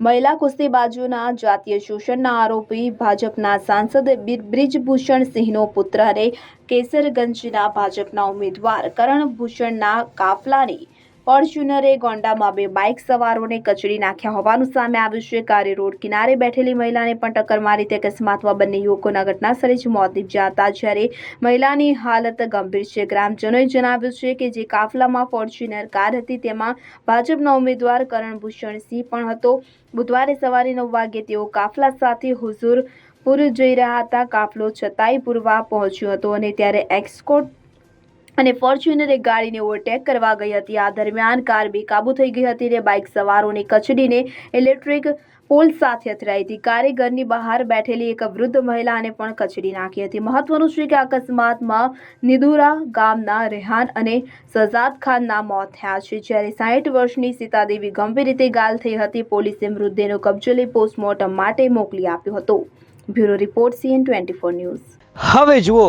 મહિલા કુસ્તીબાજોના જાતીય શોષણના આરોપી ભાજપના સાંસદ બ્રિજભૂષણ સિંહનો પુત્ર કેસરગંજના ભાજપના ઉમેદવાર કરણભૂષણના કાફલાની ફોર્ચ્યુનરે ગોંડામાં બે બાઇક સવારોને કચડી નાખ્યા હોવાનું સામે આવ્યું છે. કારે રોડ કિનારે બેઠેલી મહિલાને પણ ટક્કર મારી તે અકસ્માતમાં બંને યુવકોના ઘટનાસ્થળે જ મોત નીપજ્યા હતા જ્યારે મહિલાની હાલત ગંભીર છે. ગ્રામજનોએ જણાવ્યું છે કે જે કાફલામાં ફોર્ચ્યુનર કાર હતી તેમાં ભાજપના ઉમેદવાર કરણભૂષણસિંહ પણ હતો. બુધવારે સવારે નવ વાગે તેઓ કાફલા સાથે હુઝુરપુર જઈ રહ્યા હતા. કાફલો છતાઈપુરવા પહોંચ્યો હતો અને ત્યારે એક્સકોટ અને ફોર્ચ્યુનર ગાડીને ઓવરટેક કરવા ગઈ હતી. આ દરમિયાન કાર બેકાબુ થઈ ગઈ હતી અને બાઇક સવારોને કચડીને ઇલેક્ટ્રિક પોલ સાથે અથડાઈ હતી. કારે ઘરની બહાર બેઠેલી એક વૃદ્ધ મહિલાને પણ કચડી નાખી હતી. મહત્વનું છે કે અકસ્માતમાં નિદુરા ગામના રેહાન અને સજાદ ખાનના મોત થયા છે. જ્યારે સાઠ વર્ષની સીતાદેવી ગંભીર રીતે ગાલ થઈ હતી, પોલીસે મૃતદેહનો કબજો લઈ પોસ્ટમોર્ટમ માટે મોકલી આપ્યો હતો. Bureau report CN twenty four news. હવે જુઓ